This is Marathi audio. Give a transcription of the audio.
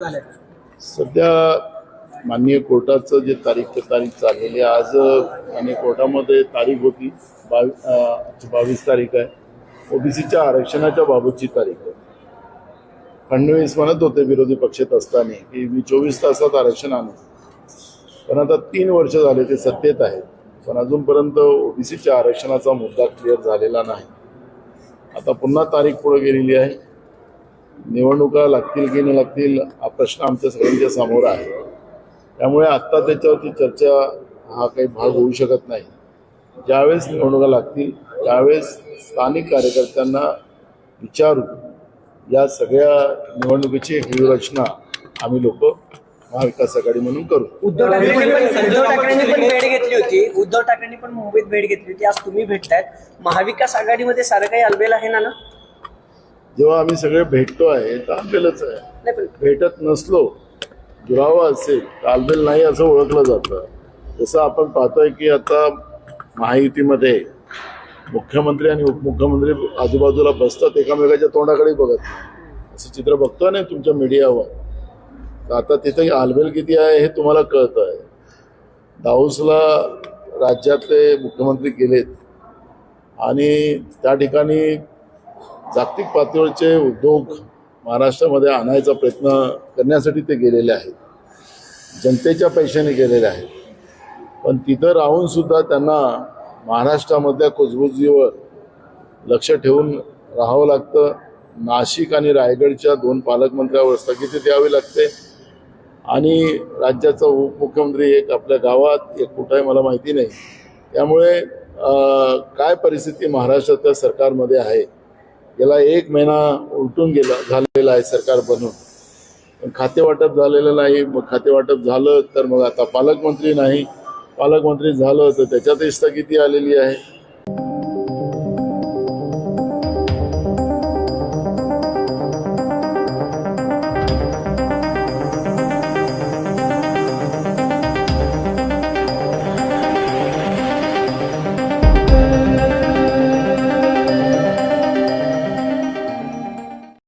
सध्या माननीय कोर्टाचं जे तारीख तारीख चाललेली आहे आज माननीय कोर्टामध्ये तारीख होती बावीस बावीस तारीख आहे. ओबीसीच्या आरक्षणाच्या बाबतची तारीख आहे. फडणवीस म्हणत होते विरोधी पक्षात असताना की मी चोवीस तासात आरक्षण आणू. पण आता तीन वर्ष झाले ते सत्तेत आहेत. पण अजूनपर्यंत ओबीसीच्या आरक्षणाचा मुद्दा क्लिअर झालेला नाही. आता पुन्हा तारीख पुढे गेलेली आहे. निवडणुका लागतील की नाही लागतील हा प्रश्न आमच्या सगळ्यांच्या समोर आहे. त्यामुळे आत्ता त्याच्यावरती चर्चा हा काही भाग होऊ शकत नाही. ज्यावेळेस निवडणुका लागतील त्यावेळेस स्थानिक कार्यकर्त्यांना विचारू. या सगळ्या निवडणुकीची व्यूहरचना आम्ही लोक महाविकास आघाडी म्हणून करू. उद्धव ठाकरेंनी पण उद्धव ठाकरेंनी पण भेट घेतली होती. उद्धव ठाकरेंनी पण मुंबईत भेट घेतली होती. आज तुम्ही भेटतायत. महाविकास आघाडीमध्ये सारं काही अलबेल आहे ना ना? जेव्हा आम्ही सगळे भेटतो आहे तर आंबेलच आहे. भेटत नसलो दुरावा असेल तालमेल नाही असं ओळखलं जातं. जसं आपण पाहतोय की आता महायुतीमध्ये मुख्यमंत्री आणि उपमुख्यमंत्री आजूबाजूला बसतात एकामेकाच्या तोंडाकडे बघत. असं चित्र बघतोय ना तुमच्या मीडियावर? तर आता तिथे हालबेल किती आहे हे तुम्हाला कळतं आहे दाऊसला राज्यातले मुख्यमंत्री गेलेत. आणि त्या ठिकाणी जागतिक पातळीचे उद्योग महाराष्ट्रामध्ये आणायचा प्रयत्न करण्यासाठी ते गेलेले आहेत. जनतेच्या पैशाने गेलेले आहेत. पण तिथं राहूनसुद्धा त्यांना महाराष्ट्रामधल्या कुजबुजीवर लक्ष ठेवून राहावं लागतं. नाशिक आणि रायगडच्या दोन पालकमंत्र्यावर स्थगिती द्यावी लागते. आणि राज्याचा उपमुख्यमंत्री एक आपल्या गावात एक कुठं आहे मला माहिती नाही. त्यामुळे काय परिस्थिती महाराष्ट्रातल्या सरकारमध्ये आहे? गेला एक महिना उलटून गेला झालेला आहे सरकार बनून. पण खाते वाटप झालेलं नाही मग खाते वाटप झालं तर मग आता पालकमंत्री नाही. पालकमंत्री झालं तर त्याच्यातही स्थगिती आलेली आहे.